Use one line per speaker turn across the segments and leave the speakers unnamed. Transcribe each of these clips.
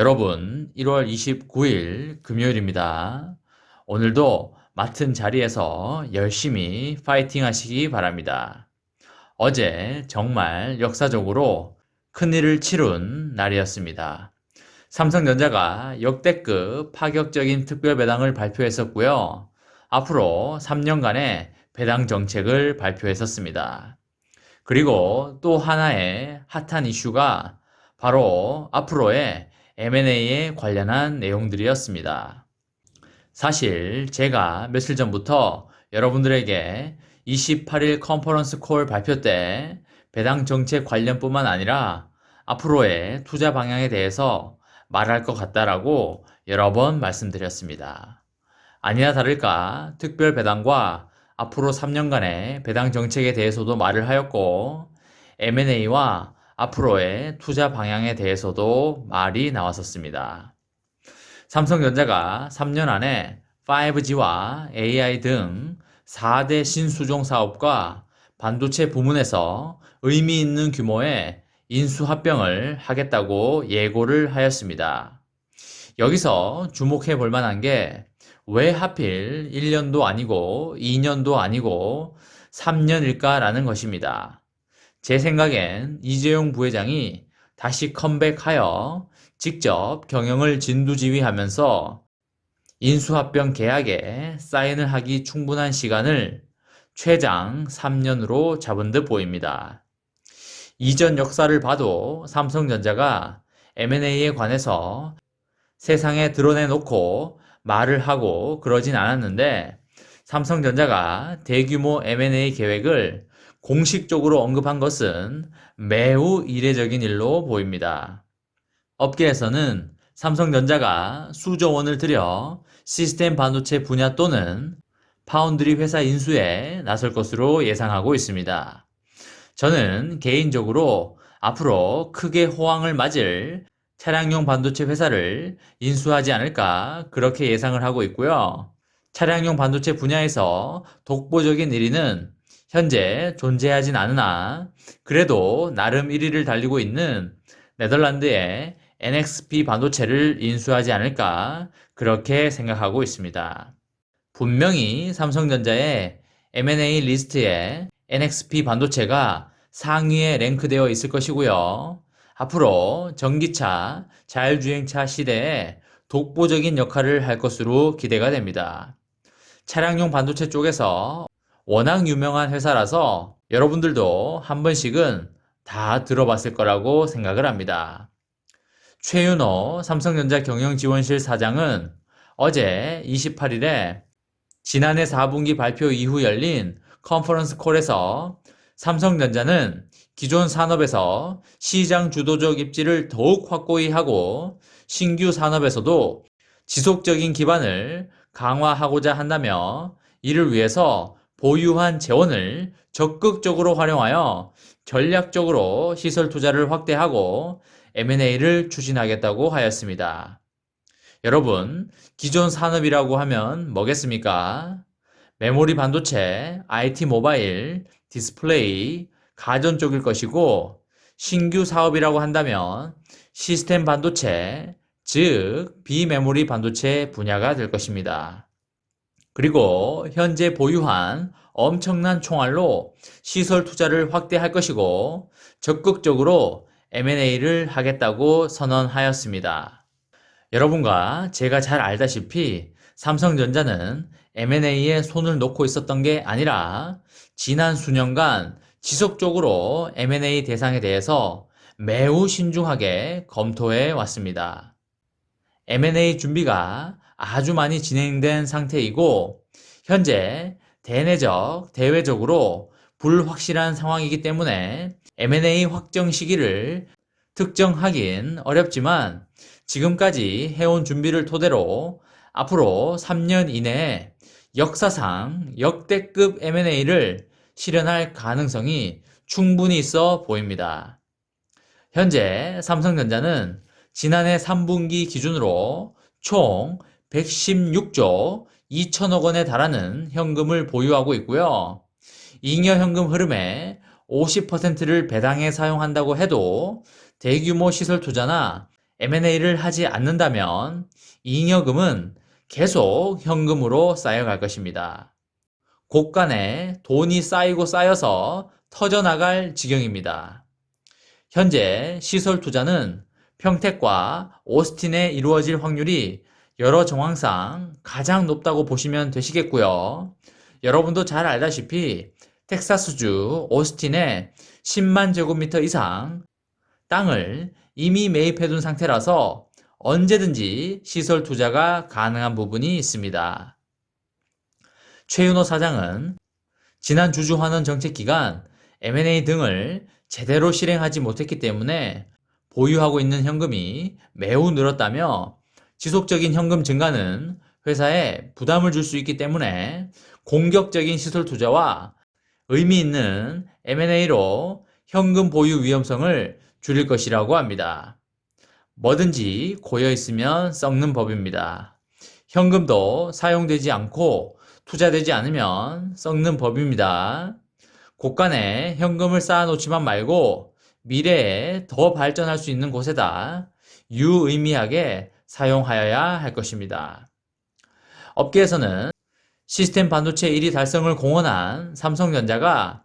여러분, 1월 29일 금요일입니다. 오늘도 맡은 자리에서 열심히 파이팅 하시기 바랍니다. 어제 정말 역사적으로 큰일을 치룬 날이었습니다. 삼성전자가 역대급 파격적인 특별 배당을 발표했었고요. 앞으로 3년간의 배당 정책을 발표했었습니다. 그리고 또 하나의 핫한 이슈가 바로 앞으로의 M&A에 관련한 내용들이었습니다. 사실 제가 며칠 전부터 여러분들에게 28일 컨퍼런스 콜 발표 때 배당 정책 관련뿐만 아니라 앞으로의 투자 방향에 대해서 말할 것 같다라고 여러 번 말씀드렸습니다. 아니나 다를까 특별 배당과 앞으로 3년간의 배당 정책에 대해서도 말을 하였고 M&A와 앞으로의 투자 방향에 대해서도 말이 나왔었습니다. 삼성전자가 3년 안에 5G와 AI 등 4대 신수종 사업과 반도체 부문에서 의미 있는 규모의 인수합병을 하겠다고 예고를 하였습니다. 여기서 주목해 볼 만한 게 왜 하필 1년도 아니고 2년도 아니고 3년일까라는 것입니다. 제 생각엔 이재용 부회장이 다시 컴백하여 직접 경영을 진두지휘하면서 인수합병 계약에 사인을 하기 충분한 시간을 최장 3년으로 잡은 듯 보입니다. 이전 역사를 봐도 삼성전자가 M&A에 관해서 세상에 드러내놓고 말을 하고 그러진 않았는데 삼성전자가 대규모 M&A 계획을 공식적으로 언급한 것은 매우 이례적인 일로 보입니다. 업계에서는 삼성전자가 수조 원을 들여 시스템 반도체 분야 또는 파운드리 회사 인수에 나설 것으로 예상하고 있습니다. 저는 개인적으로 앞으로 크게 호황을 맞을 차량용 반도체 회사를 인수하지 않을까 그렇게 예상을 하고 있고요. 차량용 반도체 분야에서 독보적인 1위는 현재 존재하진 않으나 그래도 나름 1위를 달리고 있는 네덜란드의 NXP 반도체를 인수하지 않을까 그렇게 생각하고 있습니다. 분명히 삼성전자의 M&A 리스트에 NXP 반도체가 상위에 랭크되어 있을 것이고요. 앞으로 전기차, 자율주행차 시대에 독보적인 역할을 할 것으로 기대가 됩니다. 차량용 반도체 쪽에서 워낙 유명한 회사라서 여러분들도 한 번씩은 다 들어봤을 거라고 생각을 합니다. 최윤호 삼성전자 경영지원실 사장은 어제 28일에 지난해 4분기 발표 이후 열린 컨퍼런스 콜에서 삼성전자는 기존 산업에서 시장 주도적 입지를 더욱 확고히 하고 신규 산업에서도 지속적인 기반을 강화하고자 한다며 이를 위해서 보유한 재원을 적극적으로 활용하여 전략적으로 시설 투자를 확대하고 M&A를 추진하겠다고 하였습니다. 여러분, 기존 산업이라고 하면 뭐겠습니까? 메모리 반도체, IT 모바일, 디스플레이, 가전 쪽일 것이고 신규 사업이라고 한다면 시스템 반도체, 즉 비메모리 반도체 분야가 될 것입니다. 그리고 현재 보유한 엄청난 총알로 시설 투자를 확대할 것이고 적극적으로 M&A를 하겠다고 선언하였습니다. 여러분과 제가 잘 알다시피 삼성전자는 M&A에 손을 놓고 있었던 게 아니라 지난 수년간 지속적으로 M&A 대상에 대해서 매우 신중하게 검토해 왔습니다. M&A 준비가 아주 많이 진행된 상태이고 현재 대내적, 대외적으로 불확실한 상황이기 때문에 M&A 확정 시기를 특정하긴 어렵지만 지금까지 해온 준비를 토대로 앞으로 3년 이내에 역사상 역대급 M&A를 실현할 가능성이 충분히 있어 보입니다. 현재 삼성전자는 지난해 3분기 기준으로 총 116조 2천억 원에 달하는 현금을 보유하고 있고요. 잉여 현금 흐름의 50%를 배당에 사용한다고 해도 대규모 시설 투자나 M&A를 하지 않는다면 잉여금은 계속 현금으로 쌓여갈 것입니다. 곳간에 돈이 쌓이고 쌓여서 터져나갈 지경입니다. 현재 시설 투자는 평택과 오스틴에 이루어질 확률이 여러 정황상 가장 높다고 보시면 되시겠고요. 여러분도 잘 알다시피 텍사스주 오스틴에 10만 제곱미터 이상 땅을 이미 매입해 둔 상태라서 언제든지 시설 투자가 가능한 부분이 있습니다. 최윤호 사장은 지난 주주환원 정책 기간 M&A 등을 제대로 실행하지 못했기 때문에 보유하고 있는 현금이 매우 늘었다며 지속적인 현금 증가는 회사에 부담을 줄 수 있기 때문에 공격적인 시설 투자와 의미 있는 M&A로 현금 보유 위험성을 줄일 것이라고 합니다. 뭐든지 고여 있으면 썩는 법입니다. 현금도 사용되지 않고 투자되지 않으면 썩는 법입니다. 곳간에 현금을 쌓아놓지만 말고 미래에 더 발전할 수 있는 곳에다 유의미하게 사용하여야 할 것입니다. 업계에서는 시스템 반도체 1위 달성을 공언한 삼성전자가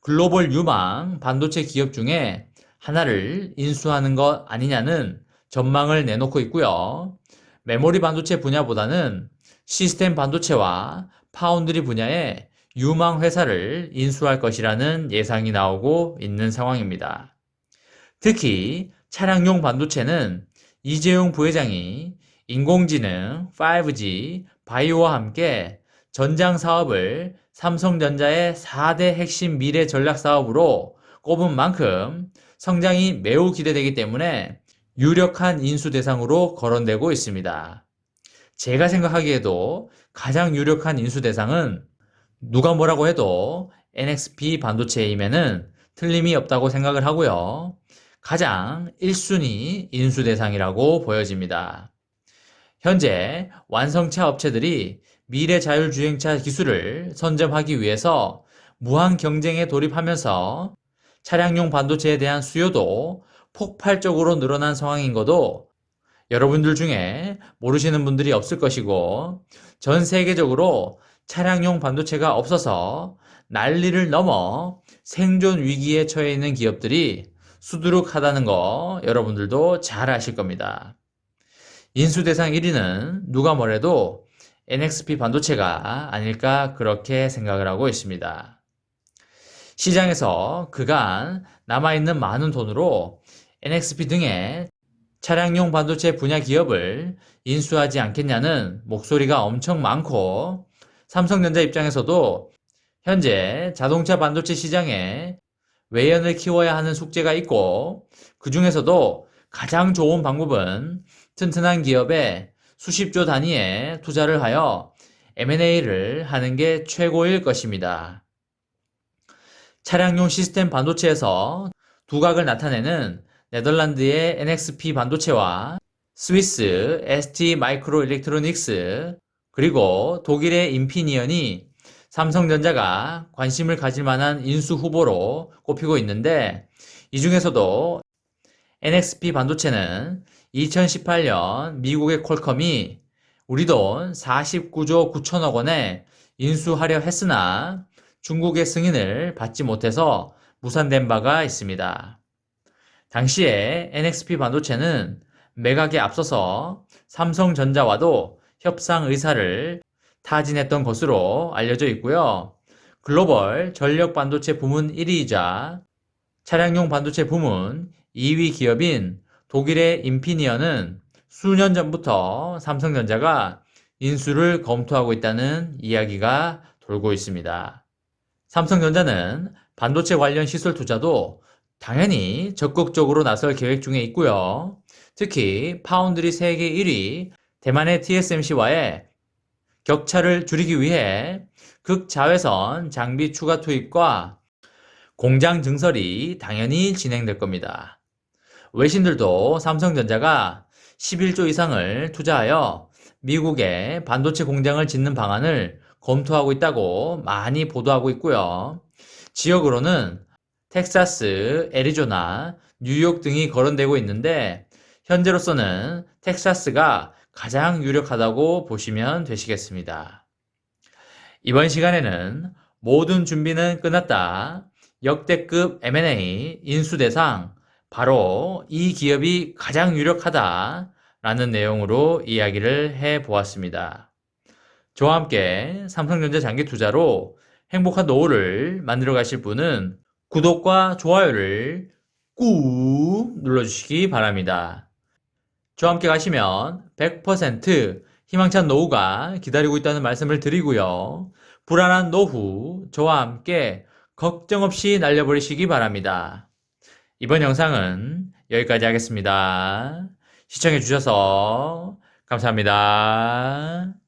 글로벌 유망 반도체 기업 중에 하나를 인수하는 것 아니냐는 전망을 내놓고 있고요. 메모리 반도체 분야보다는 시스템 반도체와 파운드리 분야에 유망 회사를 인수할 것이라는 예상이 나오고 있는 상황입니다. 특히 차량용 반도체는 이재용 부회장이 인공지능, 5G, 바이오와 함께 전장 사업을 삼성전자의 4대 핵심 미래 전략 사업으로 꼽은 만큼 성장이 매우 기대되기 때문에 유력한 인수 대상으로 거론되고 있습니다. 제가 생각하기에도 가장 유력한 인수 대상은 누가 뭐라고 해도 NXP 반도체임에는 틀림이 없다고 생각을 하고요. 가장 1순위 인수 대상이라고 보여집니다. 현재 완성차 업체들이 미래 자율주행차 기술을 선점하기 위해서 무한 경쟁에 돌입하면서 차량용 반도체에 대한 수요도 폭발적으로 늘어난 상황인 것도 여러분들 중에 모르시는 분들이 없을 것이고 전 세계적으로 차량용 반도체가 없어서 난리를 넘어 생존 위기에 처해 있는 기업들이 수두룩하다는 거 여러분들도 잘 아실 겁니다. 인수 대상 1위는 누가 뭐래도 NXP 반도체가 아닐까 그렇게 생각을 하고 있습니다. 시장에서 그간 남아있는 많은 돈으로 NXP 등의 차량용 반도체 분야 기업을 인수하지 않겠냐는 목소리가 엄청 많고 삼성전자 입장에서도 현재 자동차 반도체 시장에 외연을 키워야 하는 숙제가 있고 그 중에서도 가장 좋은 방법은 튼튼한 기업에 수십조 단위의 투자를 하여 M&A를 하는 게 최고일 것입니다. 차량용 시스템 반도체에서 두각을 나타내는 네덜란드의 NXP 반도체와 스위스 ST 마이크로 일렉트로닉스 그리고 독일의 인피니언이 삼성전자가 관심을 가질 만한 인수 후보로 꼽히고 있는데 이 중에서도 NXP 반도체는 2018년 미국의 퀄컴이 우리 돈 49조 9천억 원에 인수하려 했으나 중국의 승인을 받지 못해서 무산된 바가 있습니다. 당시에 NXP 반도체는 매각에 앞서서 삼성전자와도 협상 의사를 타진했던 것으로 알려져 있고요. 글로벌 전력 반도체 부문 1위이자 차량용 반도체 부문 2위 기업인 독일의 인피니언은 수년 전부터 삼성전자가 인수를 검토하고 있다는 이야기가 돌고 있습니다. 삼성전자는 반도체 관련 시설 투자도 당연히 적극적으로 나설 계획 중에 있고요. 특히 파운드리 세계 1위 대만의 TSMC와의 격차를 줄이기 위해 극자외선 장비 추가 투입과 공장 증설이 당연히 진행될 겁니다. 외신들도 삼성전자가 11조 이상을 투자하여 미국에 반도체 공장을 짓는 방안을 검토하고 있다고 많이 보도하고 있고요. 지역으로는 텍사스, 애리조나, 뉴욕 등이 거론되고 있는데 현재로서는 텍사스가 가장 유력하다고 보시면 되시겠습니다. 이번 시간에는 모든 준비는 끝났다. 역대급 M&A 인수 대상 바로 이 기업이 가장 유력하다 라는 내용으로 이야기를 해 보았습니다. 저와 함께 삼성전자 장기 투자로 행복한 노후를 만들어 가실 분은 구독과 좋아요를 꾹 눌러주시기 바랍니다. 저와 함께 가시면 100% 희망찬 노후가 기다리고 있다는 말씀을 드리고요. 불안한 노후 저와 함께 걱정 없이 날려버리시기 바랍니다. 이번 영상은 여기까지 하겠습니다. 시청해 주셔서 감사합니다.